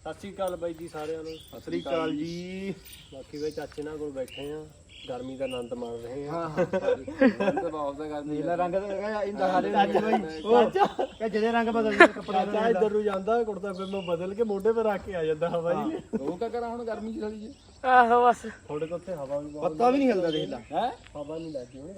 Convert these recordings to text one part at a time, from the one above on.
ਸਤਿ ਸ਼੍ਰੀ ਅਕਾਲ ਬਾਈ ਜੀ ਸਾਰਿਆਂ ਨੂੰ। ਸਤਿ ਸ੍ਰੀ ਅਕਾਲ ਜੀ। ਬਾਕੀ ਵੇ ਚਾਚੇ ਨਾਲ ਕੋਲ ਬੈਠੇ ਆ। ਗਰਮੀ ਦਾ ਆਨੰਦ ਮਾਣ ਰਹੇ ਆ। ਨੀਲਾ ਰੰਗ ਦਾ ਹੈਗਾ ਇੰਦਾ ਹਾਲੇ ਚਾਚਾ ਬਾਈ ਉਹ ਕਿ ਜਿਹਦੇ ਰੰਗ ਬਦਲ ਗਏ ਕੱਪੜੇ ਚਾਚਾ ਇੱਧਰ ਨੂੰ ਜਾਂਦਾ ਕੁੜਤਾ ਪਜਾਮਾ ਬਦਲ ਕੇ ਮੋਢੇ 'ਤੇ ਰੱਖ ਕੇ ਆ ਜਾਂਦਾ ਹਵਾ ਜੀ। ਉਹ ਕਾ ਕਰਾਂ ਹੁਣ ਗਰਮੀ ਚ ਸਾਲੀ ਜੀ? ਆਹੋ ਬਸ। ਥੋੜੇ ਕੋਲ ਉੱਥੇ ਹਵਾ ਵੀ ਬਹੁਤ ਪੱਤਾ ਵੀ ਨਹੀਂ ਹਿਲਦਾ ਦੇਖ ਲੈ। ਹੈ? ਹਵਾ ਨਹੀਂ ਲੱਗੀ ਹੋਣੀ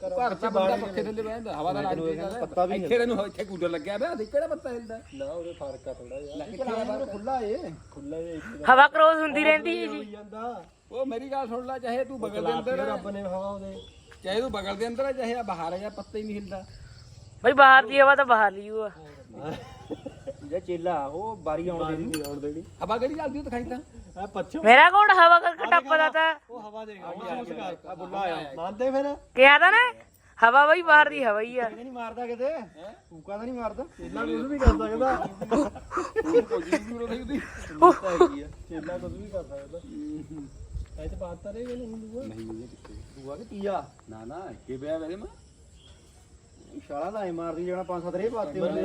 ਘਰ ਚ ਬੰਦਾ ਪੱਖੇ ਥੱਲੇ ਬਹਿੰਦਾ ਹਵਾ ਦਾ ਲੱਗ ਜਾਂਦਾ। ਪੱਤਾ ਵੀ ਇੱਥੇ ਨੂੰ ਇੱਥੇ ਕੂਲਰ ਲੱਗਿਆ ਪਿਆ ਦੇਖ ਕਿਹੜਾ ਪੱਤਾ ਹਿਲਦਾ ਨਾ ਉਹਦੇ ਫ਼ਰਕ ਆ ਥੋੜਾ ਜਿਹਾ। ਕਿੱਥੇ ਖੁੱਲਾ ਏ। ਖੁੱਲਾ ਜਿਹਾ ਇੱਕ ਹਵਾ ਕ੍ਰੋਸ ਹੁੰਦੀ ਰਹਿੰਦੀ ਹੈ ਹੋਈ ਜੀ। ਜਾਂਦਾ। ਉਹ ਮੇਰੀ ਗੱਲ ਸੁਣ ਲੈ ਚਾਹੇ ਤੂੰ ਬਗਲ ਦੇ ਅੰਦਰ ਰੱਬ ਨੇ ਹਵਾ ਉਹਦੇ। ਚਾਹੇ ਤੂੰ ਬਗਲ ਦੇ ਅੰਦਰ ਹੈ ਚਾਹੇ ਆ ਬਾਹਰ ਹੈ ਜਾਂ ਪੱਤਾ ਹੀ ਨਹੀਂ ਹਿਲਦਾ। ਬਈ ਬਾਹਰ ਦੀ ਹਵਾ ਤਾਂ ਬਾਹਰ ਲਈ ਹੋਆ ਜੇ ਚੇਲਾ ਉਹ ਬਾਰੀ ਆਉਣ ਦੇ ਨਹੀਂ ਆਉਣ ਦੇਣੀ। ਹਵਾ ਕਿਹੜੀ ਚੱਲਦੀ ਉਹ ਦਿਖਾਈ ਤਾਂ। ਆ ਪੱਛਮ। ਮੇਰਾ ਕੋਣ ਹਵਾ ਕਰਕੇ ਟੱਪਦਾ ਤਾ। ਉਹ ਹਵਾ ਦੇਖ ਮਹਿਸੂਸ ਕਰ ਆ। ਬੁੱਲਾ ਆਇਆ ਮੰਨਦੇ ਫਿਰ? ਕਿਹਾ ਤਾਂ ਨਾ ਹਵਾ ਬਈ ਬਾਹਰ ਦੀ ਹਵਾ ਹੀ ਆ। ਨਹੀਂ ਮਾਰਦਾ ਕਿਤੇ? ਕੂਕਾ ਤਾਂ ਨਹੀਂ ਮਾਰਦਾ। ਚੇਲਾ ਕੁਝ ਵੀ ਕਰ ਸਕਦਾ। ਕੋਈ ਨਹੀਂ ਦੂਰ ਰਹੀ ਉਹਦੀ ਚੇਲਾ ਕੁਝ ਵੀ ਕਰ ਸਕਦਾ। ਇਹ ਤੇ ਬਾਤ ਤਾਂ ਰਹੀ ਨਹੀਂ ਦੂਆ ਨਹੀਂ ਨਹੀਂ ਕਿੱਥੇ ਦੂਆ ਕਿ ਤੀਆ? ਨਾ ਨਾ ਕਿ ਬਿਆ ਵੇਲੇ ਮੈਂ। ਇਸ਼ਾਰਾ ਤਾਂ ਐ ਮਾਰਦੀ ਜਾਣਾ ਪੰਜ ਸੱਤ ਰੇ ਪਾਤੇ ਹੀ ਉਹਨੇ।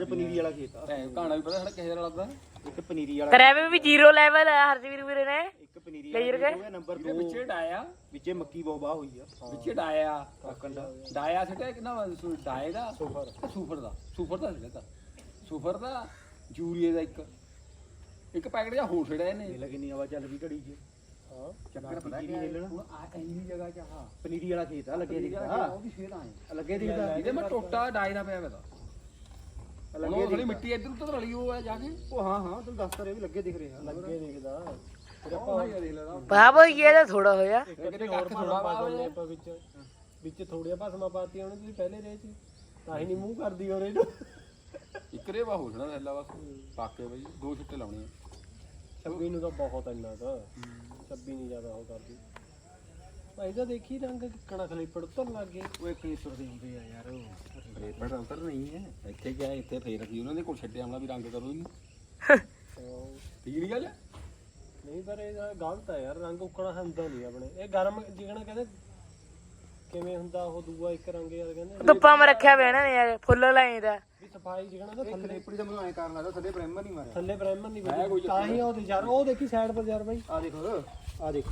ਇਹ ਪਨੀਰੀ ਵਾਲਾ ਖੇਤ ਕਹਾਣਾ ਵੀ ਪਤਾ ਸਾਡਾ ਕਿਸੇ ਦਾ ਲੱਗਦਾ ਇੱਕ ਪਨੀਰੀ ਵਾਲਾ ਕਰੈਵੇ ਵੀ ਜ਼ੀਰੋ ਲੈਵਲ ਹੈ ਹਰਜੀਤ ਵੀਰੇ ਨੇ। ਇੱਕ ਪਨੀਰੀ ਵਾਲਾ ਹੋ ਗਿਆ ਨੰਬਰ ਇਹਦੇ 2 ਵਿੱਚੇ ਡਾਇਆ। ਵਿੱਚੇ ਮੱਕੀ ਬਾਹ ਹੋਈ ਆ। ਵਿੱਚੇ ਡਾਇਆ। ਕਾਕਣ ਦਾ। ਡਾਇਆ ਸਿੱਟਿਆ ਕਿ ਨਾ ਸੂ- ਡਾਏ ਦਾ। ਸੁਫਰ। ਸੁਫਰ ਦਾ। ਸੁਫਰ ਦਾ ਸਿੱਟਿਆ ਸੁਫਰ ਦਾ ਯੂਰੀਏ ਦਾ ਇੱਕ। ਇੱਕ ਪੈਕਟ ਜਾਂ ਹੋਰ ਛੜਿਆ ਇਹਨੇ। ਇਹ ਲੱਗੀ ਨਹੀਂ ਹਵਾ ਚੱਲ ਵੀ ਘੜੀ ਚ। ਹਾਂ। ਚੱਕਰ ਪਤਾ ਕੀ ਹਿੱਲਣਾ? ਹੁਣ ਆ ਇੰਨੀ ਜਗ੍ਹਾ 'ਚ ਆ ਪਨੀਰੀ ਵਾਲਾ ਖੇਤ ਆ ਲੱਗੇ ਦਿਖਦਾ। ਉਹ ਵੀ ਫੇਰ ਆਏ। ਲੱਗੇ ਦਿਖਦਾ। ਇਹਦੇ ਮੈਂ ਟੋਟਾ ਦਾ ਪਿਆ ਵੇਦਾ ਉਹ ਥੋੜੀ ਦਿਖਦਾ। ਮਿੱਟੀ ਇੱਧਰ ਉੱਧਰ ਰਲੀ ਉਹ ਹੈ ਜਾ ਕੇ। ਉਹ ਹਾਂ ਹਾਂ ਤੂੰ ਦੱਸ ਤਾਂ ਰਿਹਾ ਵੀ ਲੱਗੇ ਦਿਖ ਰਿਹਾ ਲੱਗੇ ਦੇਖਦਾ। ਫਿਰ ਉਹ ਆਪਾਂ ਭਾਈ ਦੇਖ ਲੈਦਾ ਬਾਹ ਬਈ ਇਹ ਤਾਂ ਥੋੜਾ ਹੋਇਆ? ਇੱਕ ਤੇ ਹੋਰ ਥੋੜਾ ਪਾ ਦਿੰਦੇ ਆਪਾਂ ਵਿੱਚ। ਵਿੱਚ ਥੋੜੀਆਂ ਭਸਮਾਂ ਪਾਤੀਆਂ ਉਹਨੇ ਤੁਸੀਂ ਪਹਿਲੇ ਰੇ ਚ ਤਾਂ ਹੀ ਨਹੀਂ ਮੂੰਹ ਕਰਦੀ ਔਰ ਇਹਨੂੰ। ਇੱਕ ਰੇ ਵਾ ਹੋ ਜਾਣਾ ਥੱਲਾ ਬਸ। ਪਾਕੇ ਬਈ ਦੋ ਛਿੱਟੇ ਲਾਉਣੇ ਆ। 26 ਨੂੰ ਤਾਂ ਬਹੁਤ ਇੰਨਾ ਤਾਂ 26 ਨਹੀਂ ਜ਼ਿਆਦਾ ਉਹ ਕਰਦੀ। ਭਾਈ ਤਾਂ ਦੇਖੀ ਰੰਗ ਕਿੱਕਣਾ ਖਲੀਪੜ ਉਤਰਨ ਲੱਗ ਗਏ ਉਹ ਇੱਕ ਈਸਰ ਦੇ ਹੁੰਦੇ ਆ ਯਾਰ। ਉਹ ਰੇਪੜ ਅੰਤਰ ਨਹੀਂ ਹੈ। ਇੱਥੇ ਗਿਆ ਇੱਥੇ ਫੇਰ ਅਸੀਂ ਉਹਨਾਂ ਦੇ ਕੋਲ ਛੱਡਿਆ ਆਮਲਾ ਵੀ ਰੰਗ ਕਰੋ ਇਹਨੂੰ ਉਹ ਠੀਕ ਨਹੀਂ ਗੱਲ? ਨਹੀਂ ਪਰ ਇਹ ਗਲਤ ਹੈ ਯਾਰ। ਰੰਗ ਉੱਕਣਾ ਹੁੰਦਾ ਨਹੀਂ ਆਪਣੇ। ਇਹ ਗਰਮ ਜਿਗਣਾ ਕਹਿੰਦੇ ਕਿਵੇਂ ਹੁੰਦਾ ਉਹ ਦੂਆ ਇੱਕ ਰੰਗ ਯਾਰ ਕਹਿੰਦੇ। ਧੁੱਪਾਂ ਮੈਂ ਰੱਖਿਆ ਹੋਇਆ ਨਾ ਯਾਰ ਫੁੱਲ ਲਾਏ ਦਾ। ਵੀ ਸਫ਼ਾਈ ਜਿਗਣਾ ਤਾਂ ਥੱਲੇ ਖਲੇਪੜੀ ਦਾ ਮੈਨੂੰ ਐ ਕਰਨ ਲੱਗਦਾ ਥੱਲੇ ਪ੍ਰਾਈਮਰ ਨਹੀਂ ਮਾਰਿਆ। ਥੱਲੇ ਬ੍ਰਹਮਣ ਨਹੀਂ ਬਣੀ ਤਾਂ ਹੀ ਉਹ ਯਾਰ ਉਹ ਦੇਖੀ ਸਾਈਡ ਪਰ ਯਾਰ ਬਾਈ। ਆ ਦੇਖੋ ਆ ਦੇਖ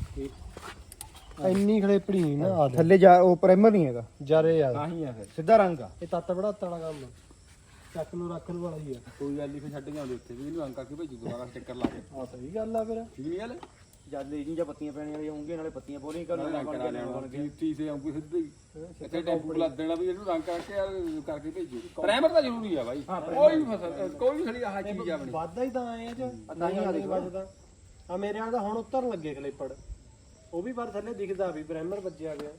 ਇੰਨੀ ਖਲੇਪੜੀ ਨਹੀਂ ਨਾ ਆ ਥੱਲੇ ਜਾ ਉਹ ਪ੍ਰਾਈਮਰ ਨਹੀਂ ਹੈਗਾ। ਜਰੇ ਯਾਰ ਤਾਂ ਹੀ ਆ ਫਿਰ। ਸਿੱਧਾ ਰੰਗ ਆ। ਇਹ ਤੱਤ ਬੜਾ ਤੜਾ ਕੰਮ ਚੱਕ ਨੂੰ ਰੱਖਣ ਵਾਲਾ ਹੀ ਆ। ਕੋਈ ਗੱਲ ਨਹੀਂ ਫਿਰ ਛੱਡ ਕੇ ਆਉਂਦੇ ਉੱਥੇ ਵੀ। ਇਹਨੂੰ ਰੰਗ ਕਰਕੇ ਭੇਜੂ? ਦੁਬਾਰਾ ਸਟicker ਲਾ ਕੇ। ਆ ਸਹੀ ਗੱਲ ਆ ਫਿਰ। ਠੀਕ ਨਹੀਂ ਗੱਲ? ਜਦ ਲੈ ਜਾਂ ਪੱਤੀਆਂ ਪੈਣੀਆਂ ਵਾਲੀਆਂ ਹੋਣਗੀਆਂ ਨਾਲੇ ਪੱਤੀਆਂ ਪੋਲੀਆਂ ਕਰਨ ਰੰਗ ਕਰਾ ਕੇ ਲੈਣਾ ਬਣ ਕੇ। ਟੀ ਸੇ ਆਉਂਗੀ ਸਿੱਧੇ। ਹੀ ਇੱਥੇ ਟੈਂਪੂ ਲਾ ਦੇਣਾ ਵੀ ਇਹਨੂੰ ਰੰਗ ਕਰਕੇ ਯਾਰ ਕਰਕੇ ਭੇਜੂ। ਪ੍ਰਾਈਮਰ ਤਾਂ ਜ਼ਰੂਰੀ ਆ ਬਾਈ। ਕੋਈ ਵੀ ਫਸਲ ਕੋਈ ਵੀ ਖੜੀ ਆਹ ਚੀਜ਼ ਆਪਣੀ। ਵਾਧਾ ਹੀ ਤਾਂ ਆਏ ਆ ਚ ਤਾਂ ਹੀ ਆ ਦੇਖ। ਵੱਜਦਾ ਆ ਮੇਰੇ ਵਾਲਾ ਤਾਂ ਹੁਣ ਉਤਰਨ ਲੱਗੇ ਖਲੇਪੜ ਉਹ ਵੀ ਪਰ ਥੱਲੇ ਦਿਖਦਾ ਵੀ ਬ੍ਰਹਮਰ ਵੱਜਿਆ ਗਿਆ।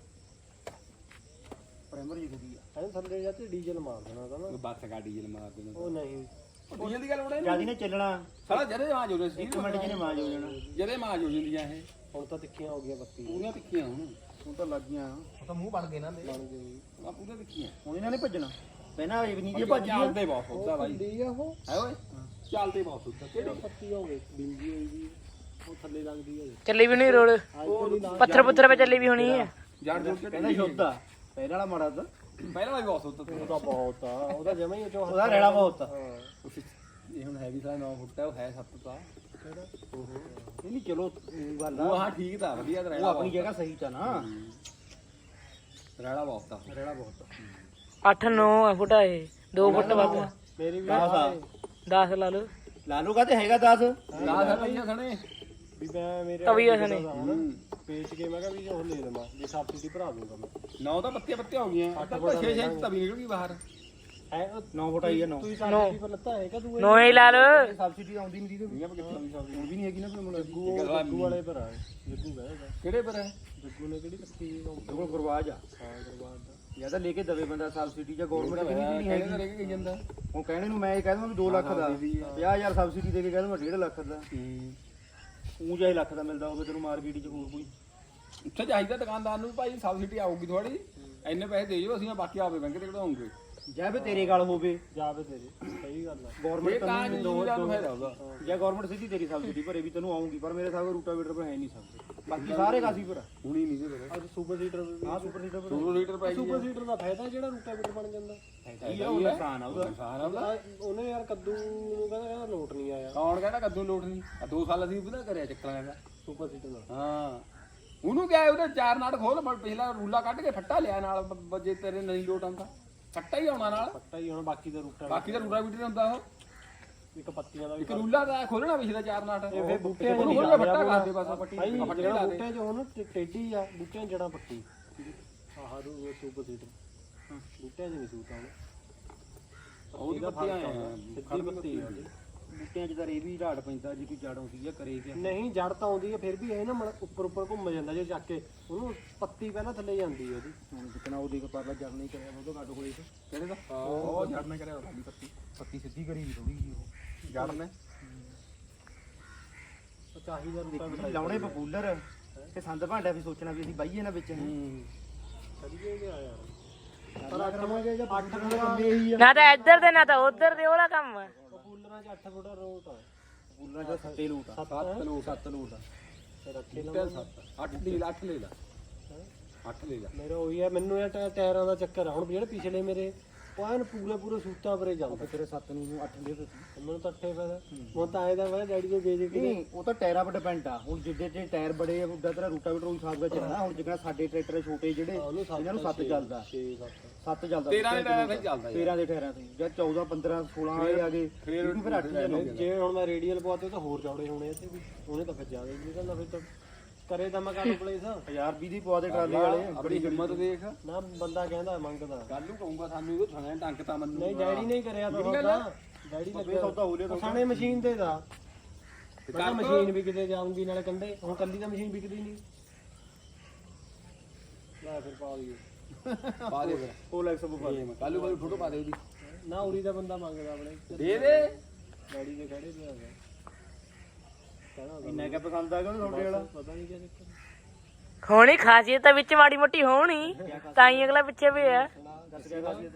ਪ੍ਰਾਈਮਰ ਦਿਖਦੀ ਆ। ਐਂ ਥੱਲੇ ਜਾ ਤੇ ਡੀਜ਼ਲ ਮਾਰ ਦੇਣਾ ਤਾਂ ਨਾ। ਬੱਸ ਗਾਡੀ ਜਲ ਮਾਰ ਦੇਣਾ। ਉਹ ਨਹੀਂ। ਡੀਜ਼ਲ ਦੀ ਗੱਲ ਉੜੇ ਜਿਆਦੀ ਨੇ ਚੱਲਣਾ। ਸਾਲਾ ਜਦੇ ਮਾਜ ਹੋ ਰਿਹਾ ਸੀ। ਇੱਕ ਮਿੰਟ ਜਿਹਨੇ ਮਾਜ ਹੋ ਜਾਣਾ ਜਦੇ ਮਾਜ ਹੋ ਜਾਂਦੀਆਂ ਇਹ। ਹੁਣ ਤਾਂ ਤਿੱਖੀਆਂ ਹੋ ਗਈਆਂ ਬੱਤੀ ਪੂਰੀਆਂ ਤਿੱਖੀਆਂ ਹੁਣ। ਹੁਣ ਤਾਂ ਲੱਗ ਗਿਆ ਤਾਂ ਮੂੰਹ ਬਣ ਗਏ ਨਾ ਬਣ ਗਈ ਆ ਪੂਰੀਆਂ ਤਿੱਖੀਆਂ। ਹੁਣ ਇਹਨਾਂ ਨੇ ਭੱਜਣਾ। ਪਹਿਲਾਂ ਇਹ ਵੀ ਨਹੀਂ ਜੇ ਭੱਜ ਚੱਲਦੇ ਬਹੁਤ ਹੁੰਦਾ ਬਾਈ। ਹੁੰਦੀ ਆ ਉਹ। ਹੈ ਓਏ? ਚੱਲਦੇ ਬਹੁਤ ਹੁੰਦਾ ਕਿਹੜੀ ਪੱਤੀ ਹੋ ਗਈ। ਬਿੰਗੀ ਹੋਈ ਵੀ। ਉਹ ਥੱਲੇ ਲੱਗਦੀ ਹੈ ਚੱਲੀ ਵੀ ਨਹੀਂ ਨਹੀਂ ਪੱਥਰ ਪੁੱਥਰ 'ਤੇ ਚੱਲੀ ਵੀ ਹੋਣੀ ਹੈ। ਜੜ ਜੁੜ ਕੇ ਕਹਿੰਦਾ ਸ਼ੁੱਧ ਆ। ਪਹਿਲਾਂ ਵਾਲਾ ਮਾੜਾ ਤਾਂ। ਪਹਿਲਾਂ ਵਾਲਾ ਵੀ ਬਹੁਤ ਹੁੰਦਾ ਉਹ ਤਾਂ ਬਹੁਤ ਆ। ਉਹਦਾ ਜਮਾ ਹੀ ਚੋ ਉਹਦਾ ਰੇੜਾ ਬਹੁਤ ਆ। ਇਹ ਹੁਣ ਹੈਵੀ ਸਾਰਾ 9 ਫੁੱਟ ਹੈ ਉਹ ਹੈ 7 ਤਾਂ। ਇਹ ਨਹੀਂ ਚਲੋ ਗੱਲ ਉਹ ਆ ਹਾਂ ਠੀਕ ਤਾਂ ਵਧੀਆ ਤਾਂ ਉਹ ਰਹਿਣਾ ਆਪਣੀ ਜਗ੍ਹਾ ਸਹੀ ਤਾਂ ਨਾ। ਰਹਿਣਾ ਬਹੁਤ ਆ। ਰੇੜਾ ਬਹੁਤ ਆ। 8 9 ਫੁੱਟ ਇਹ। 2 ਫੁੱਟ ਵੱਧ ਮੇਰੀ ਵੀ ਦਸ ਆ। 10 ਲਾ ਲਓ। ਲਾਲੂ ਕਹਤੇ ਹੈਗਾ 10 ਨਾ ਸਾਡੀਆਂ ਸਣੇ। ਵੀ ਮੈਂ ਮੇਰੇ ਤਵੀਆਂ ਸਣੇ। ਪੇਚ ਕੇ ਮੈਂ ਕਿਹਾ ਵੀ ਉਹ ਲੈ ਲਵਾਂ ਜੇ ਸਬਸਿਡੀ ਭਰਾ ਦੂੰਗਾ ਮੈਂ। 9 ਤਾਂ ਪੱਤੀਆਂ ਪੱਤੀਆਂ ਹੋ ਗਈਆਂ ਤਾਂ 6 6 ਤਵੀ ਨਿਕਲ ਗਈ ਬਾਹਰ। ਐ 9 ਫੁੱਟ ਆਈ ਆ 9 ਤੁਸੀਂ ਸਬਸਿਡੀ ਪਰ ਲੱਤਾ ਹੈ ਕਿ ਤੂੰ 9 ਹੀ ਲਾ ਲਓ। ਸਬਸਿਡੀ ਆਉਂਦੀ ਨਹੀਂ ਦੀਦੇ ਨਹੀਂ ਕਿੱਥੇ ਆਉਂਦੀ ਸਬਜ਼ੀ ਹੁਣ ਵੀ ਨਹੀਂ ਹੈਗੀ ਨਾ ਆਪਣੇ ਜੱਗੂ ਜੱਗੂ ਵਾਲੇ ਪਰ ਆ ਜੱਗੂ ਗਏਗਾ ਕਿਹੜੇ ਪਰ ਹੈ? ਜੱਗੂ ਨੇ ਕਿਹੜੀ ਰੱਖੀ ਉਹ ਕੋਲ ਗੁਰਵਾਜ ਆ। ਹਾਂ ਦਰਬਾਰ ਦਾ। ਜਾਂ ਤਾਂ ਲੈ ਕੇ ਦਵੇ ਬੰਦਾ ਸਬਸਿਡੀ ਜਾਂ ਗਵਰਨਮੈਂਟ ਦੀ ਨਹੀਂ ਹੈਗੀ। ਕਿਹੜੇ ਕਰੀ ਜਾਂਦਾ। ਹੁਣ ਕਹਿਣੇ ਨੂੰ ਮੈਂ ਇਹ ਕਹਿ ਦਵਾਂ ਵੀ 2 ਲੱਖ ਦਾ। 50000 ਸਬਸਿਡੀ ਦੇ ਕੇ ਕਹਿ ਦਵਾਂ 1.5 ਲੱਖ ਦਾ। ਉਹ ਚਾਹੇ ਲੱਖ ਦਾ ਮਿਲਦਾ ਹੋਵੇ ਤੈਨੂੰ ਮਾਰਕੀਟ 'ਚ ਹੋਰ ਕੋਈ। ਉੱਥੇ ਚਾਹੀਦਾ ਦੁਕਾਨਦਾਰ ਨੂੰ ਭਾਈ, ਸਬਸਿਡੀ ਆਊਗੀ ਥੋੜੀ ਇੰਨੇ ਪੈਸੇ ਦੇ ਦਿਓ, ਅਸੀਂ ਬਾਕੀ ਆਪੇ ਬੈਂਕ ਤੇ ਕਢਾਉਂਗੇ ਜਾਂ ਵੀ ਤੇਰੇ ਗੱਲ ਹੋਵੇ। ਜਾਵੇ ਤੇਰੇ ਸਹੀ ਗੱਲ ਆ। ਗਵਰਨਮੈਂਟ ਤਾਂ ਤੈਨੂੰ ਨਹੀਂ ਦੋ ਦਾ ਜਾਂ ਗਵਰਨਮੈਂਟ ਸਿੱਧੀ ਤੇਰੀ ਸਬਸਿਡੀ ਭਰੇ ਵੀ ਤੈਨੂੰ ਆਉਂਗੀ ਪਰ ਮੇਰੇ ਸਾਹਮਣੇ ਰੂਟਾਵੇਟਰ ਪਰ ਹੈ ਨਹੀਂ ਸਕਦੇ। ਬਾਕੀ ਸਾਰੇ ਕਾਸੀ ਪਰ ਹੁਣੀ ਨਹੀਂ ਦੇ ਬਰੇ ਅੱਜ ਸੁਪਰ ਸੀਟਰ ਵੀ ਹਾਂ ਸੁਪਰ ਸੀਟਰ ਪਰ ਦੋ ਲੀਟਰ ਪੈ ਸੁਪਰ ਸੀਟਰ ਦਾ ਫਾਇਦਾ ਜਿਹੜਾ ਰੂਟਾਵੀਟਰ ਬਣ ਜਾਂਦਾ। ਇਹ ਉਹ ਨੁਕਸਾਨ ਆ ਉਹਦਾ। ਨੁਕਸਾਨ ਆ ਉਹਦਾ। ਉਹਨੇ ਯਾਰ ਕੱਦੂ ਨੂੰ ਕਹਿੰਦਾ ਕਹਿੰਦਾ ਲੋਟ ਨਹੀਂ ਆਇਆ। ਕੌਣ ਕਹਿੰਦਾ ਕੱਦੂ ਲੋਟ ਨਹੀਂ? ਆ ਦੋ ਸਾਲ ਅਸੀਂ ਉਹਦਾ ਕਰਿਆ ਚੱਕਰਾਂ ਦਾ ਸੁਪਰ ਸੀਟਰ ਦਾ। ਹਾਂ। ਉਹਨੂੰ ਕਿਹਾ ਉਹਦੇ ਚਾਰ ਨਾਟ ਖੋਲ ਪਰ ਪਿਛਲਾ ਰੂਲਾ ਕੱਢ ਕੇ ਫੱਟਾ ਲਿਆ ਨਾਲ ਬ- ਬ- ਜੇ ਤੇਰੇ ਨਹੀਂ ਲੋਟ ਆਉਂਦਾ। ਫੱਟਾ ਹੀ ਆਉਣਾ ਨਾਲ। ਪੱਟਾ ਹੀ ਹੁਣ ਬਾਕੀ ਦਾ ਰੂਟਾ ਬਾਕੀ ਤਾਂ ਰੂਲਾ ਵੀਟਰ ਹੁੰਦਾ ਉਹ। ਇੱਕ ਪੱਤੀਆਂ ਦਾ ਵੀ ਇੱਕ ਰੂਲਾ ਦਾ ਖੋਲਣਾ ਪਿਛਲਾ ਚਾਰ ਨਾਟ। ਇਹ ਫੇ ਬੂਟਿਆਂ ਉਹਨੂੰ ਖੋਲ ਕੇ ਫੱਟਾ ਕਰ ਦੇ ਬਸ ਭਾਈ ਫੱਟੇ ਜਿਹੜਾ ਲਾ ਦੇ ਬੂਟਿਆਂ 'ਚ ਹੁਣ ਟੇਢੀ ਆ ਬੂਟਿਆਂ 'ਚ ਜੜਾਂ ਪੱਟੀ। ਆਹ ਰੂ ਸੁਪਰ ਸੀਟਰ ਬੂਟਿਆਂ 'ਚ ਨਹੀਂ ਸੂਟ ਆਉਣਾ। ਉਹਦੀ ਪੱਤੀਆਂ। ਆ ਸਿੱਧੀ ਪੱਤੀ ਆ। ਉਹਦੀ ਬੂਟਿਆਂ 'ਚ ਤਾਂ ਇਹ ਵੀ ਢਾੜ ਪੈਂਦਾ ਜੇ ਕੋਈ ਜੜ ਆਉਂਦੀ ਆ ਕਰੇ ਕਿ ਨਹੀਂ ਜੜ ਤਾਂ ਆਉਂਦੀ ਹੈ ਫਿਰ ਵੀ ਇਹ ਨਾ ਮਤਲਬ ਉੱਪਰ ਉੱਪਰ ਘੁੰਮ ਜਾਂਦਾ ਜੇ ਚੱਕ ਕੇ ਉਹਨੂੰ ਪੱਤੀ ਪਹਿਲਾਂ ਥੱਲੇ ਜਾਂਦੀ ਹੈ ਉਹਦੀ। ਹੁਣ ਜਿੱਕਣਾ ਉਹਦੇ ਕੋ ਪਰਲਾ ਜੜ ਨਹੀਂ ਕਰਿਆ ਉਹਦਾ ਕਾਟੋ ਕੋਲੇ ਕਿਹੜੇ ਦਾ? ਉਹ ਜੜ ਨੇ ਕਰਿਆ ਉਹਦੀ ਪੱਤੀ। ਪੱਤੀ ਸਿੱਧੀ ਕਰੀ ਵੀ ਥੋੜੀ ਜੀ ਉਹ। ਜੜ। ਨੇ ਉਹ ਚਾਹੀਦਾ ਰੂਟਾ ਲਾਉਣੇ ਪਪੂਲਰ। ਤੇ ਸੰਦ ਭਾਂਡਾ ਵੀ ਸੋਚਣਾ ਵੀ ਅਸੀਂ ਬਾਈਏ ਨਾ ਵਿੱਚ। ਕਰੀਏ ਗਿਆ ਯਾਰ? ਪਰ ਕਰਾਂਗੇ ਜੇ 8 ਫੁੱਟ ਕੰਮ ਇਹੀ ਆ। ਨਾ ਤਾਂ ਇੱਧਰ ਦੇ ਨਾ ਤਾਂ ਉੱਧਰ ਦੇ ਉਹਦਾ ਕੰਮ ਆ। ਕੂਲਰਾਂ 'ਚ 8 ਫੁੱਟ ਰੋਟ ਆ। ਪਪੂਲਰਾਂ ਦਾ ਸੱਤੇ ਲੂਟ ਆ। ਸੱਤ ਲੋਟ ਸੱਤ ਲੂਟ ਆ। ਤੇ ਰੱਖੇ ਲੈ ਲਾ ਅੱਠ ਲੈ ਲਾ। ਅੱਠ ਲੈ ਲਾ। ਮੇਰਾ ਉਹੀ ਹੈ ਮੈਨੂੰ ਇਹ ਟਾਇਰਾਂ ਦਾ ਚੱਕਰ ਆ। ਹੁਣ ਜਿਹੜੇ ਪਿਛਲੇ ਮੇਰੇ ਐਨ ਪੂਰੇ ਪੂਰੇ ਸੂਤਾਂ ਪਰੇ ਜਾਂਦਾ। ਤੇਰੇ ਸੱਤ ਨੂੰ ਅੱਠ ਦੇ ਦਿੱਤੀ ਮੈਨੂੰ ਤਾਂ ਅੱਠੇ ਪੈਦਾ ਹੁਣ ਤਾਂ ਇਹਦਾ ਵਾ ਡੈਡੀ ਦੇ ਵੇਚ ਕੇ ਨਹੀਂ ਉਹ ਤਾਂ ਟਾਇਰਾਂ 'ਤੇ ਡਿਪੈਂਡ ਆ। ਹੁਣ ਜਿੱਡੇ ਤੇ ਟਾਇਰ ਬੜੇ ਆ ਉੱਡਾ ਤੇਰਾ ਰੂਟਾਵੇਟਰ ਉਹ ਹਿਸਾਬ ਦਾ ਚੱਲਣਾ। ਹੁਣ ਜਿੱਕਣਾ ਸਾਡੇ ਟਰੈਕਟਰ ਛੋਟੇ ਜਿਹੜੇ ਇਹਨਾਂ ਨੂੰ ਸੱਤ ਚੱਲਦਾ। 6 7 ਸੱਤ ਚੱਲਦਾ 13 ਦੇ ਟਾਇਰ ਤੇ ਚੱਲਦਾ ਯਾਰ। 13 ਦੇ ਟਾਇਰਾਂ ਤੇ। ਜਾਂ 14 15 16 ਵਾਲੇ ਆ ਗਏ ਫਿਰ ਇਹਨੂੰ ਫਿਰ 8 ਦੇ ਲੋਗੇ ਜੇ ਹੁਣ ਮੈਂ ਰੇਡੀਅਲ ਪਵਾਤੇ ਤਾਂ ਹੋਰ ਚੌੜੇ ਹੋਣੇ ਤੇ ਵੀ। ਉਹਨੇ ਤਾਂ ਫਿਰ ਜ਼ਿਆਦਾ ਹੀ ਨਿਕਲਣਾ ਫਿਰ ਤਾਂ ਕਰੇ ਤਾਂ ਮੈਂ ਕਰ ਪਲੇਸ 1000 20 ਦੀ ਪਵਾ ਦੇ ਟਰਾਲੀ ਵਾਲੇ। ਬੜੀ ਹਿੰਮਤ ਦੇਖ। ਨਾ ਬੰਦਾ ਕਹਿੰਦਾ ਮੰਗਦਾ। ਕੱਲ ਨੂੰ ਕਹੂੰਗਾ ਸਾਨੂੰ ਇਹਦੇ ਥਾਣੇ ਟੰਕ ਤਾਂ ਮੰਨੂ ਨਹੀਂ ਡੈਡੀ ਕਰਿਆ ਤਾਂ ਸੌਦਾ। ਡੈਡੀ ਲੱਗਿਆ ਸੌਦਾ ਹੋ ਲਿਆ ਸਾਨੇ ਮਸ਼ੀਨ ਦਾ। ਕਹਿੰਦਾ ਮਸ਼ੀਨ ਵੀ ਕਿਤੇ ਜਾਊਂਗੀ ਨਾਲੇ ਕੰਡੇ। ਹੁਣ ਕੱਲੀ ਤਾਂ ਮਸ਼ੀਨ ਵਿਕਦੀ ਨਹੀਂ। ਲੈ ਫਿਰ ਪਾ ਦਈਏ। ਪਾ ਦੇ ਫਿਰ। ਉਹ ਐਕਸ ਪਵਾ ਦੇ। ਕੱਲ ਨੂੰ ਕੋਈ ਫੋਟੋ ਪਾ ਦੇ ਉਹਦੀ। ਨਾ ਉਰੀ ਦਾ ਬੰਦਾ ਮੰਗਦਾ ਆਪਣੇ। ਦੇ ਦੇ। ਡੈਡੀ ਦੇ ਖੜੇ ਤੇ ਆ ਗਿਆ ਇੰਨਾ ਕਿ ਪਸੰਦ ਆ ਗਿਆ ਉਹਨੂੰ ਤੁਹਾਡੇ ਵਾਲਾ? ਪਤਾ ਨਹੀਂ ਕਿਆ ਚੱਕਰ। ਹੋਣੀ ਖਾਸੀਅਤ ਤਾਂ ਵਿੱਚ ਮਾੜੀ ਮੋਟੀ ਹੋਣੀ ਤਾਂ ਹੀ ਅਗਲਾ ਪਿੱਛੇ ਵੀ ਆ ਦੱਸ ਕੇ ਖਾਸੀਅਤ?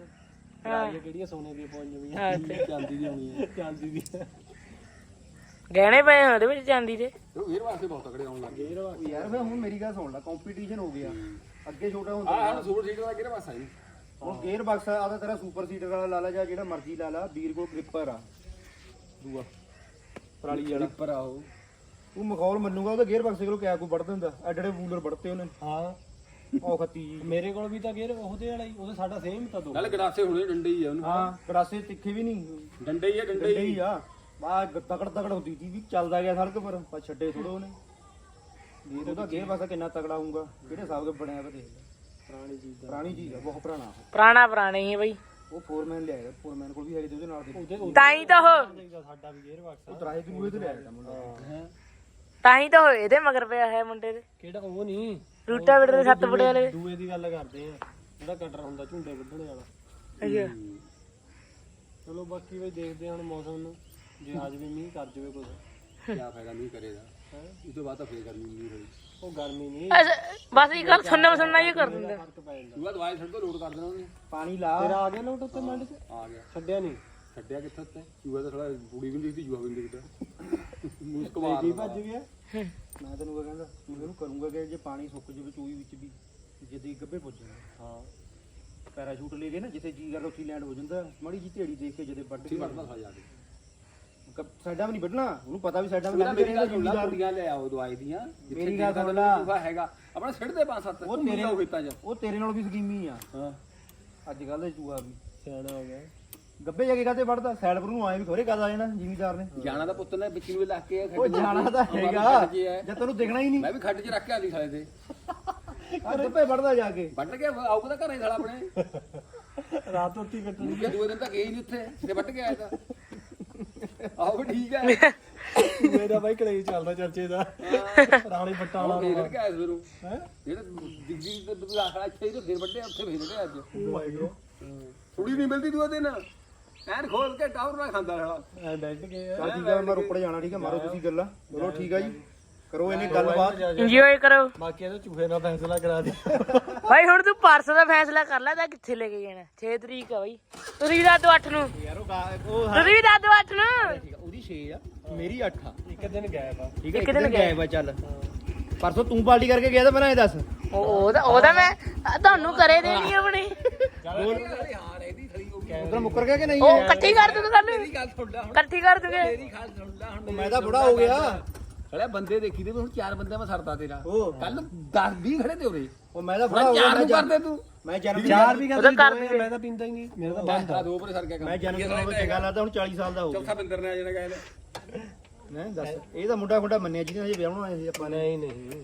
ਇਹ ਕਿਹੜੀਆਂ ਸੋਨੇ ਦੀਆਂ ਪੌਂਜ ਵੀ ਹਾਂ। ਤੇ ਚਾਂਦੀ ਦੀ ਹੋਣੀ ਹੈ ਚਾਂਦੀ ਦੀ ਗਹਿਣੇ ਪਏ ਹੋਣ ਉਹਦੇ ਵਿੱਚ ਚਾਂਦੀ ਦੇ। ਉਹ ਵੀਰ ਵਾਸਤੇ ਬਹੁਤ ਤਕੜੇ ਆਉਣ ਲੱਗ ਯਾਰ ਫਿਰ ਹੁਣ ਮੇਰੀ ਗੱਲ ਸੁਣ ਲੈ ਕੰਪੀਟੀਸ਼ਨ ਹੋ ਗਿਆ। ਅੱਗੇ ਛੋਟਾ ਹੁੰਦਾ ਆਹ ਹੁਣ ਸੁਪਰ ਸੀਟਰ ਦਾ ਕਿਹੜਾ ਪਾਸਾ ਜੀ? ਹੁਣ ਗੇਅਰ ਬਕਸ ਆਦਾ ਤੇਰਾ ਸੁਪਰ ਸੀਟਰ ਵਾਲਾ ਲਾ ਲਾ ਜਾਂ ਜਿਹੜਾ ਮਰਜ਼ੀ ਲਾ ਲਾ ਵੀਰ ਕੋਲ ਗ੍ਰਿਪਰ ਆ। ਦੂਆ ਪਰਾਲੀ ਵਾਲਾ। ਪਰ ਆਓ ਉਹ। ਮਖੌਲ ਮੰਨੂਗਾ ਉਹਦਾ ਗੇਅਰ ਬਕਸ ਕੋਲ ਕਿਆ ਕੋਈ ਵੜ ਦਿੰਦਾ? ਐਡੇ ਬੂਲਰ ਵੜਤੇ ਉਹਨੇ। ਹਾਂ। ਉਹ ਖੱਤੀ ਜੀ। ਮੇਰੇ ਕੋਲ ਵੀ ਤਾਂ ਗੇਰ ਉਹਦੇ ਵਾਲਾ ਹੀ ਉਹਦੇ ਸਾਡਾ ਸੇਮ ਤਾਂ ਦੋ। ਨਾਲੇ ਗੜਾਸੇ ਹੁਣੇ ਡੰਡੇ ਹੀ ਆ ਉਹਨੂੰ। ਹਾਂ ਕਰਾਸੇ ਤਿੱਖੇ ਵੀ ਨਹੀਂ। ਡੰਡੇ ਹੀ ਆ ਡੰਡੇ ਹੀ। ਹੀ ਆ। ਬਾ ਤਕੜ ਤਕੜ ਹੁੰਦੀ ਸੀ ਵੀ ਚੱਲਦਾ ਗਿਆ ਸੜਕ ਪਰ ਪਰ ਛੱਡੇ ਥੋੜੋ ਉਹਨੇ। ਵੀਰ ਉਹਦਾ ਗੇਅਰ ਬਕਸ ਕਿੰਨਾ ਤਕੜਾ ਹੋਊਗਾ? ਕਿਹੜੇ ਹਿਸਾਬ ਦਾ ਬਣਿਆ ਵਾ ਦੇਖ ਲੈ। ਪੁਰਾਣੀ ਚੀਜ਼ ਦਾ। ਪੁਰਾਣੀ ਚੀਜ਼ ਆ ਬਹੁਤ ਪੁਰਾਣਾ ਉਹ। ਪੁਰਾਣਾ ਪੁਰਾਣੇ ਹੀ ਬਈ। ਉਹ ਫੋਰਮੈਨ ਲਿਆਇਆ ਫੋਰਮੈਨ ਕੋਲ ਵੀ ਹੈਗੇ ਤੇ ਉਹਦੇ ਨਾਲ ਦੇ। ਤਾਂ ਹੀ ਤਾਂ ਉਹ ਦਾ ਸਾਡਾ ਵੀ ਗੇਰ ਉਹ ਬਕਸ ਤਰਾਏ ਦੂਏ ਤੇ ਲਿਆਇਆ ਤਾ ਮੁੰਡਾ? ਤਾਂ ਹੀ ਤਾਂ ਉਹ ਇਹਦੇ ਮਗਰ ਪਿਆ ਹੈ ਮੁੰਡੇ ਦੇ। ਕਿਹੜਾ ਉਹ ਨਹੀਂ। ਰੂਟਾ ਵੀਟਰ ਦੇ ਸੱਤ ਫੁੱਟੇ ਵਾਲੇ। ਦੂਏ ਦੀ ਗੱਲ ਕਰਦੇ ਆ। ਜਿਹੜਾ ਕਟਰ ਹੁੰਦਾ ਝੁੰਡੇ ਵੱਢਣੇ ਵਾਲਾ। ਅੱਛਾ। ਚਲੋ ਬਾਕੀ ਵੀ ਦੇਖਦੇ ਹਾਂ ਹੁਣ ਮੌਸਮ ਨੂੰ। ਜੇ ਅੱਜ ਵੀ ਮੀਂਹ ਕਰ ਜਾਵੇ ਕੁਝ ਕੀ ਫਾਇਦਾ ਨਹੀਂ ਕਰੇਗਾ ਹੈ ਇਸ ਤੋਂ ਬਾਅਦ ਤਾਂ ਫੇਰ ਕਰਨੀ ਨਹੀਂ ਹੋਈ। ਉਹ ਗਰਮੀ ਨਹੀਂ। ਅੱਛਾ, ਬਸ ਇਹ ਗੱਲ ਸੁਣਨਾ ਸੁਣਨਾ ਹੀ ਕਰ ਦਿੰਦਾ। ਫ਼ਰਕ ਪੈ ਜਾਂਦਾ। ਤੂੰ ਆ ਦਵਾਈ ਛੱਡ ਤੋਂ ਲੋਡ ਕਰ ਦੇਣਾ ਉਹਨੇ। ਪਾਣੀ ਲਾ। ਤੇਰਾ ਆ ਗਿਆ ਲੋਟ ਉੱਤੇ ਮੰਡ ਚ? ਆ ਗਿਆ। ਛੱਡਿਆ ਨਹੀਂ। ਛੱਡਿਆ ਕਿੱਥੇ ਉੱਤੇ? ਜੂਆ ਤਾਂ ਥੋੜਾ ਬੂੜੀ ਵੀ ਨਹੀਂ ਦਿਖਦੀ ਜੂਆ ਵੀ ਨਹੀਂ ਦਿਖਦਾ। ਮੁਸਕ ਮਾਰ ਕੀ ਭੱਜ ਗਿਆ? ਮੈਂ ਤੈਨੂੰ ਉਹ ਕਹਿੰਦਾ ਮੈਂ ਇਹਨੂੰ ਕਰੂੰਗਾ ਕਿ ਜੇ ਪਾਣੀ ਸੁੱਕ ਜਾਵੇ ਚੂਈ ਵਿੱਚ ਵੀ ਜਿੱਦੇ ਗੱਬੇ ਪੁੱਜਣਾ ਹਾਂ। ਪੈਰਾਸ਼ੂਟ ਲੈ ਕੇ ਨਾ ਜਿੱਥੇ ਜੀ ਕਰਦਾ ਉੱਥੇ ਲੈਂਡ ਹੋ ਜਾਂਦਾ। ਮਾੜੀ ਜੀ ਢੇੜੀ ਦੇਖ ਕੇ ਜਦੇ ਵੱਢ ਠੀਕ ਕੇ ਵੜਦਾ ਥਾ ਜਾ ਕੇ। ਕ- ਸਾਈਡਾਂ ਵੀ ਨਹੀਂ ਵੱਢਣਾ ਉਹਨੂੰ ਪਤਾ ਵੀ ਸਾਈਡਾਂ ਵੀ ਲੰਘ ਮੇਰੀ ਸੁਣ ਲਾ ਕੁੜੀਆਂ ਲੈ ਆਓ ਦਵਾਈ ਦੀਆਂ ਮੇਰੀ ਗੱਲ ਸੁਣ ਲਾ। ਲਾ। ਹੈਗਾ ਆਪਣਾ ਸਿੱਟ ਦੇ ਪੰਜ ਸੱਤ ਉਹ ਤੇਰੇ ਤੇਰੇ ਖੇਤਾਂ 'ਚ। ਉਹ ਤੇਰੇ ਨਾਲ ਵੀ ਸਕੀਮੀ ਆ। ਹਾਂ। ਅੱਜ ਕੱਲ ਦੇ ਚੂਹਾ ਵੀ। ਸਿਆਣਾ ਹੋ ਗਿਆ। ਗੱਬੇ ਜਾ ਕੇ ਕਾਤੇ ਵੱਢਦਾ? ਸਾਈਡ ਪਰ ਨੂੰ ਆਏ ਵੀ ਖੋਰੇ ਕਦ ਆ ਜਾਣਾ ਜ਼ਿਮੀਦਾਰ ਨੇ। ਜਾਣਾ ਤਾਂ ਪੁੱਤ ਨੇ ਵਿੱਚ ਨੂੰ ਲੱਗ ਕੇ ਉਹ ਜਾਣਾ ਤਾਂ ਹੈਗਾ। ਜਦ ਤੈਨੂੰ ਦਿਖਣਾ ਹੀ ਨਹੀਂ। ਮੈਂ ਵੀ ਖੱਡ 'ਚ ਰੱਖ ਕੇ ਆਂਦੀ ਸਾਲੇ ਤੇ ਆ ਗੱਬੇ ਵੱਢਦਾ ਜਾ ਕੇ। ਵੱਢ ਕੇ ਆਊਗਾ ਤਾਂ ਘਰੇ ਸਾਲਾ ਆਪਣੇ। ਰਾਤ ਉੱਤੀ ਕੱਟਣੀ ਮੁੜ ਕੇ ਦੂਏ ਦਿਨ ਤਾਂ ਗਏ ਨਹੀਂ ਉੱਥੇ ਤੇ ਵੱਢ ਕੇ ਆਇਆ ਤਾਂ। ਆਹੋ ਠੀਕ ਹੈ। ਮੇਰਾ ਬਾਈ ਕਲੇਜ ਚੱਲਦਾ ਚਰਚੇ ਦਾ। ਰਾਣੀ ਪੱਟਾ ਵਾਲਾ ਫੇਰ। ਸਵੇਰੋਂ ਹੈ? ਜਿਹੜੇ ਦਿੱਲੀ ਤੇ ਦੂਜਾ ਆਖੜਾ ਇੱਥੇ ਹੀ ਤੇ ਫੇਰ ਵੱਡੇ ਉੱਥੇ ਫੇਰ ਵੱਡੇ ਅੱਜ। ਗੋ ਥੋੜੀ ਨਹੀਂ ਮਿਲਦੀ ਦੂਏ ਦਿਨ ਐਨ ਖੋਲ ਕੇ ਟਾਵਰ ਨਾਲ ਖਾਂਦਾ ਸਾਲਾ। ਐ ਬੈਠ ਕੇ ਚੱਲ ਠੀਕ ਆ ਮੈਂ ਰੋਪੜ ਜਾਣਾ ਠੀਕ ਆ ਮਾਰੋ ਤੁਸੀਂ ਗੱਲਾਂ। ਚਲੋ ਠੀਕ ਆ ਜੀ। ਕਰੋ ਇਹਨੇ ਗੱਲਬਾਤ। ਇੰਜੋਏ ਕਰੋ। ਬਾਕੀ ਇਹਦਾ ਚੂਹੇ ਨਾਲ ਫੈਸਲਾ ਕਰਾ ਦੇ। ਭਾਈ ਹੁਣ ਤੂੰ ਪਰਸ ਦਾ ਫੈਸਲਾ ਕਰ ਲੈ ਤਾਂ ਕਿੱਥੇ ਲੈ ਕੇ ਜਾਣਾ? 6 ਤਰੀਕ ਆ ਬਾਈ। ਤੁਸੀਂ ਵੀ ਦੱਸ ਦਿਓ 8 ਨੂੰ। ਯਾਰ ਉਹ ਗਾ- ਉਹ ਹਾਂ, ਤੁਸੀਂ ਵੀ ਦੱਸ ਦਿਓ 8 ਨੂੰ। ਠੀਕ ਆ, ਉਹਦੀ 6 ਆ ਮੇਰੀ 8 ਆ। ਇੱਕ ਦਿਨ ਗਾਇਬ ਆ। ਠੀਕ ਹੈ ਇੱਕ ਦਿਨ ਗਾਇਬ। ਆ ਚੱਲ। ਪਰਸੋਂ ਤੂੰ ਪਾਰਟੀ ਕਰਕੇ ਗਿਆ ਤਾਂ ਪਹਿਲਾਂ ਇਹ ਦੱਸ। ਉਹ ਉਹਦਾ ਉਹਦਾ ਮੈਂ ਆ, ਤੁਹਾਨੂੰ ਕਰੇ ਦੇਣੀ ਆਪਣੀ। ਉਧਰ ਮੁੱਕਰ ਗਿਆ ਕਿ ਨਹੀਂ ਉਹ ਇਕੱਠੀ ਕਰ ਦੂੰਗਾ ਤੁਹਾਨੂੰ। ਗੱਲ ਸੁਣ ਲੈ ਹੁਣ। ਇਕੱਠੀ ਕਰ ਦੂਗੇ। ਹੁਣ ਮੈਂ ਤਾਂ ਬੁੜਾ ਹੋ ਗਿਆ। ਹਲੇ ਬੰਦੇ ਦੇਖੀ ਦੇ ਵੀ ਹੁਣ ਚਾਰ ਬੰਦੇ ਮੈਂ ਸਰਦਾ ਤੇਰਾ। ਉਹ ਕੱਲ 10 20 ਖੜੇ ਤੇ ਉਰੇ। ਉਹ ਮੈਂ ਤਾਂ ਮੈਂ ਬੁੜਾ ਚਾਰ ਨੂੰ ਕਰਦੇ ਤੂੰ। ਮੈਂ ਜਨਮ ਚਾਰ ਵੀ ਉਹਦਾ ਕਰ ਦੋ ਆ, ਦੂਗੇ। ਮੈਂ ਤਾਂ ਪੀਂਦਾ ਹੀ ਨਹੀਂ ਮੇਰਾ ਤਾਂ ਬੰਦ ਆ। ਦੋ ਪਰੇ ਸਰ ਗਿਆ ਕੰਮ। ਮੈਂ ਜਨਮ ਦਿਨ ਨੂੰ ਚੰਗਾ ਲੱਗਦਾ ਹੁਣ 40 ਸਾਲ ਦਾ ਹੋ ਗਿਆ ਚੌਥਾ ਬਿੰਦਰ ਨੇ ਆ ਜਾਣਾ ਕਹਿੰਦੇ ਨਹੀਂ ਦੱਸ। ਇਹ ਤਾਂ ਮੁੰਡਾ ਖੁੰਡਾ ਮੰਨਿਆ ਜਿਹਨੇ ਹਜੇ ਵਿਆਹਣਾ ਆਏ ਸੀ ਆਪਾਂ ਨੇ। ਨਹੀਂ ਨਹੀਂ।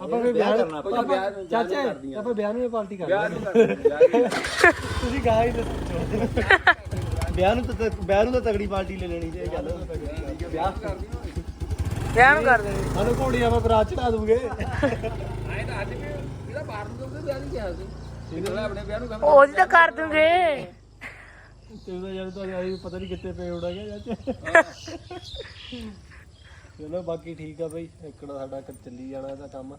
ਆਪਾਂ ਵੀ ਵਿਆਹ ਵਿਆਹ ਕਰਨਾ ਕੋਈ ਵਿਆਹ ਨੂੰ ਚਾਚਾ ਵਿਆਹ ਕਰਦੀ ਆ ਆਪਾਂ ਵਿਆਹ ਨੂੰ ਪਾਰਟੀ ਵਿਆਹ ਕਰਦੇ ਨੂੰ। ਆ ਤੁਸੀਂ ਕਹਾ ਹੀ ਦੱਸੋ। ਵਿਆਹ ਨੂੰ ਤਾਂ ਵਿਆਹ ਨੂੰ ਤਾਂ ਤਗੜੀ ਪਾਰਟੀ ਲੈ ਲੈਣੀ ਤੇ ਚੱਲ ਵਿਆਹ ਕਰਦੀ ਨੂੰ ਕਰ ਦੇਣੀ ਸਾਨੂੰ ਘੋੜੀਆਂ ਮੈਂ ਬਰਾਤ ਚੜਾ ਦੂਗੇ। ਆਏ ਤਾਂ ਅੱਜ ਵੀ ਇਹਦਾ ਬਾਹਰ ਨੂੰ ਉਹਦੇ ਵਿਆਹ ਨਹੀਂ ਕਿਹਾ ਸੀ। ਨਿਕਲਿਆ ਆਪਣੇ ਵਿਆਹ ਨੂੰ ਕਹਿੰਦਾ ਉਹਦੀ ਤਾਂ ਕਰ ਦੂੰਗੇ। ਤੇ ਉਹਦਾ ਯਾਰ ਤਾਂ ਆਈ ਪਤਾ ਨਹੀਂ ਕਿੱਥੇ ਪੇ ਉੜਾ ਗਿਆ ਚਾਚਾ ਚਲੋ ਬਾਕੀ ਠੀਕ ਆ ਬਈ ਇੱਕੜਾ ਸਾਡਾ ਚੱਲੀ ਜਾਣਾ ਇਹਦਾ ਕੰਮ।